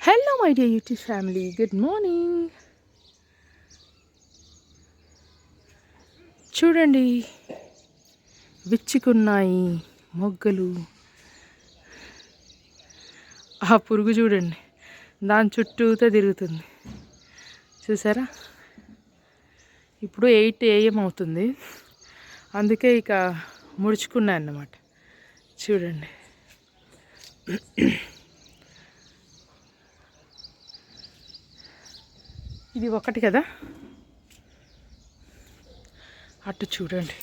Hello my dear YouTube family good morning చూడండి విచ్చుకున్నాయి మొగ్గలు. ఆ పురుగు చూడండి దాని చుట్టూతో తిరుగుతుంది. చూసారా? ఇప్పుడు ఎయిట్ ఏఎం అవుతుంది. అందుకే ఇక ముడుచుకున్నాయన్నమాట. చూడండి. ఇది ఒకటి కదా? అటు చూడండి.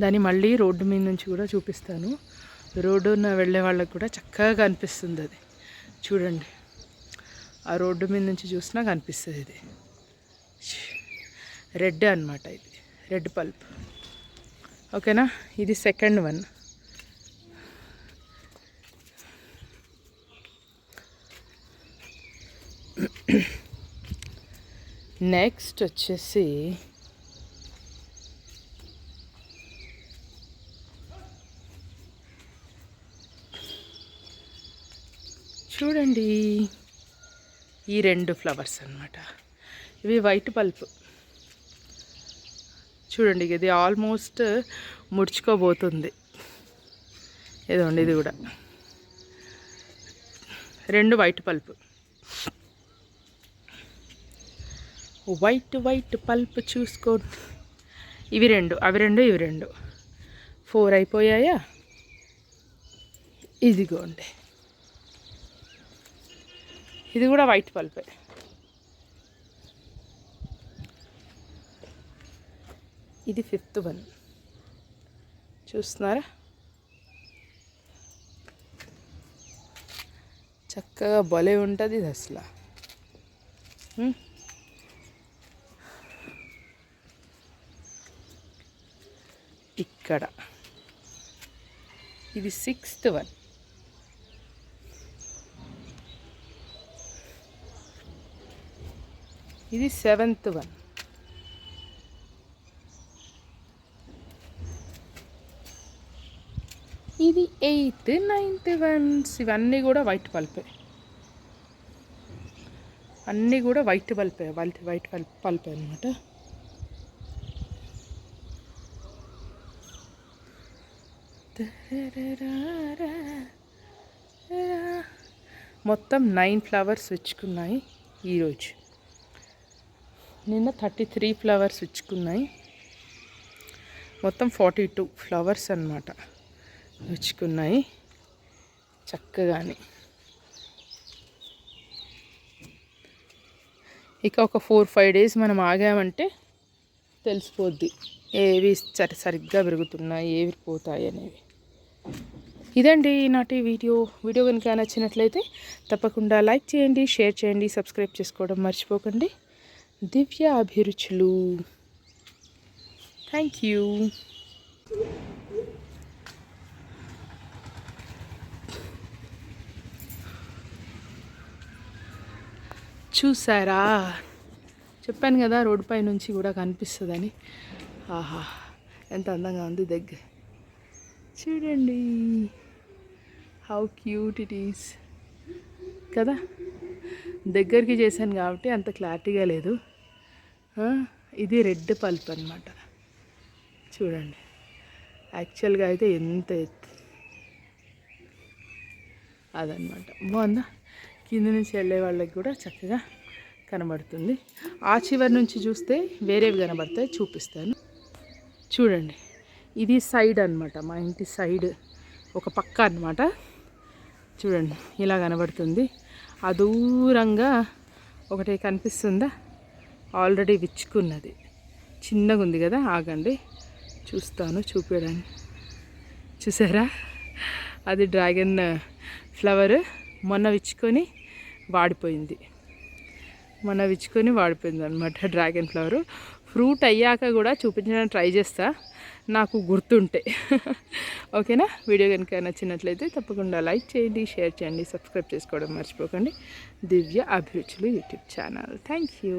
దాన్ని మళ్ళీ రోడ్డు మీద నుంచి కూడా చూపిస్తాను. రోడ్డున వెళ్ళే వాళ్ళకి కూడా చక్కగా అనిపిస్తుంది అది. చూడండి. ఆ రోడ్డు మీద నుంచి చూసినా కనిపిస్తుంది ఇది. రెడ్ అనమాట ఇది. రెడ్ పల్ప్ ఓకేనా? ఇది సెకండ్ వన్. నెక్స్ట్ వచ్చేసి చూడండి ఈ రెండు ఫ్లవర్స్ అనమాట ఇవి వైట్ పల్ప్ చూడండి ఇది ఆల్మోస్ట్ ముడుచుకోబోతుంది. ఇదండి ఇది కూడా. రెండు white pulp white white pulp చూసుకో ఇవి రెండు అవి రెండు ఇవి రెండు. ఫోర్ అయిపోయాయా? ఇదిగోండి. ఇది కూడా వైట్ పల్పే. ఇది ఫిఫ్త్ వన్. చూస్తున్నారా? చక్కగా భలే ఉంటుంది ఇది అసలు. ఇక్కడ. ఇది సిక్స్త్ వన్ ఇది సెవెంత్ వన్ ఇది ఎయిత్ నైన్త్ వన్స్ ఇవన్నీ కూడా వైట్ పల్పే అన్నీ కూడా వైట్ పల్పే వైట్ వైట్ పల్పే అనమాట. మొత్తం నైన్ ఫ్లవర్స్ విచ్చుకున్నాయి ఈరోజు. నిన్న థర్టీ త్రీ ఫ్లవర్స్ విచ్చుకున్నాయి మొత్తం ఫార్టీ టూ ఫ్లవర్స్ అనమాట విచ్చుకున్నాయి చక్కగాని. ఇక ఒక ఫోర్ ఫైవ్ డేస్ మనం ఆగామంటే తెలిసిపోద్ది. ఏవి సరి సరిగ్గా పెరుగుతున్నాయి ఏవి పోతాయి అనేవి. ఇదండి ఈనాటి వీడియో. వీడియో కనుక నచ్చినట్లయితే తప్పకుండా లైక్ చేయండి షేర్ చేయండి సబ్స్క్రైబ్ చేసుకోవడం మర్చిపోకండి. దివ్య అభిరుచులు. థ్యాంక్ యూ చూసారా? చెప్పాను కదా రోడ్డుపై నుంచి కూడా కనిపిస్తుందని. ఆహా ఎంత అందంగా ఉంది దగ్గర చూడండి. హౌ క్యూట్ ఇట్ ఈస్ కదా? దగ్గరికి చేశాను కాబట్టి అంత క్లారిటీగా లేదు. ఇది రెడ్ పల్ప్ అనమాట చూడండి. యాక్చువల్గా అయితే ఎంత ఎత్తు. అదనమాట బాగుందా? కింద నుంచి వెళ్ళే వాళ్ళకి కూడా చక్కగా కనబడుతుంది. ఆ చివరి నుంచి చూస్తే వేరేవి కనబడతాయి చూపిస్తాను. చూడండి. ఇది సైడ్ అనమాట మా ఇంటి సైడ్. ఒక పక్క అనమాట చూడండి ఇలా కనబడుతుంది. ఆ దూరంగా ఒకటి కనిపిస్తుందా? ఆల్రెడీ విచ్చుకున్నది. చిన్నగా ఉంది కదా ఆగండి. చూస్తాను చూపించడానికి చూసారా? అది డ్రాగన్ ఫ్లవర్. మొన్న విచ్చుకొని వాడిపోయింది. మొన్న విచ్చుకొని వాడిపోయింది అనమాట డ్రాగన్ ఫ్లవర్. ఫ్రూట్ అయ్యాక కూడా చూపించడానికి ట్రై చేస్తా. నాకు గుర్తుంటే. ఓకేనా? వీడియో కనుక నచ్చినట్లయితే తప్పకుండా లైక్ చేయండి షేర్ చేయండి సబ్స్క్రైబ్ చేసుకోవడం మర్చిపోకండి. దివ్య అభిరుచులు యూట్యూబ్ ఛానల్. Thank you.